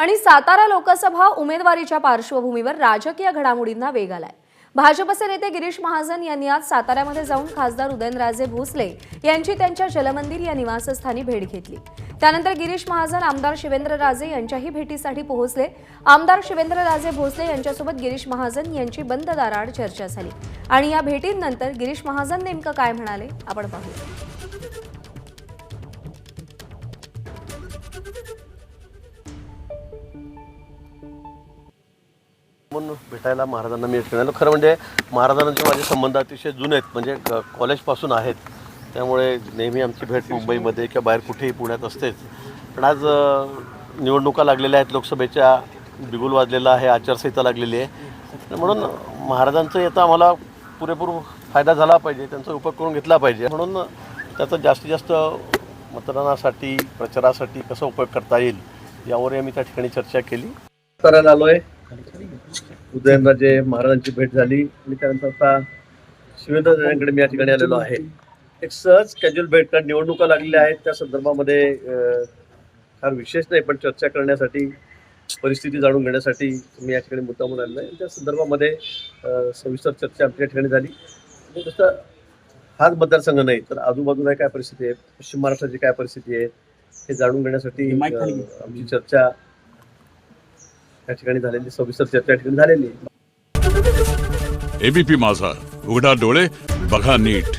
आणि सातारा लोकसभा उमेदवारीच्या पार्श्वभूमीवर राजकीय घडामोडींना वेग आलाय. भाजपचे नेते गिरीश महाजन यांनी आज साताऱ्यामध्ये जाऊन खासदार उदयनराजे भोसले यांची त्यांच्या जलमंदिर या निवासस्थानी भेट घेतली. त्यानंतर गिरीश महाजन आमदार शिवेंद्रराजे यांच्याही भेटीसाठी पोहोचले. आमदार शिवेंद्रराजे भोसले यांच्यासोबत गिरीश महाजन यांची बंद दाराआड चर्चा झाली. आणि या भेटींनंतर गिरीश महाजन नेमकं काय म्हणाले आपण पाहूया. म्हणून भेटायला महाराजांना मी ठिकाणी आलो. खरं म्हणजे महाराजांचे माझे संबंध अतिशय जुने आहेत म्हणजे क- कॉलेजपासून आहेत त्यामुळे नेहमी आमची भेट मुंबईमध्ये किंवा बाहेर कुठेही पुण्यात असतेच. पण आज अ, निवडणुका लागलेल्या आहेत लोकसभेच्या बिगुल वाजलेला आहे आचारसंहिता लागलेली आहे. म्हणून महाराजांचं येतं आम्हाला पुरेपूर फायदा झाला पाहिजे त्यांचा उपयोग करून घेतला पाहिजे. म्हणून त्याचा जास्तीत जास्त मतदानासाठी प्रचारासाठी कसा उपयोग करता येईल यावर आम्ही त्या ठिकाणी चर्चा केली. करायला आलोय. उदयनराजे महाराजांची भेट झाली आणि त्यानंतर आता शिवेंद्रराजांकडे मी या ठिकाणी आलेलो आहे. एक सहज कॅज्युअल भेट कारण निवडणुका लागलेल्या आहेत त्या संदर्भामध्ये फार विशेष नाही पण चर्चा करण्यासाठी परिस्थिती जाणून घेण्यासाठी मी या ठिकाणी मुद्दामून आलेलो आहे. त्या संदर्भामध्ये सविस्तर चर्चा आमच्या ठिकाणी झाली. तसं हाच मतदारसंघ नाही तर आजूबाजूला काय परिस्थिती आहे? पश्चिम महाराष्ट्राची काय परिस्थिती आहे? हे जाणून घेण्यासाठी आमची चर्चा या ठिकाणी झालेली सविस्तर चर्चा या ठिकाणी झालेली एबीपी माझा. उघडा डोळे बघा नीट.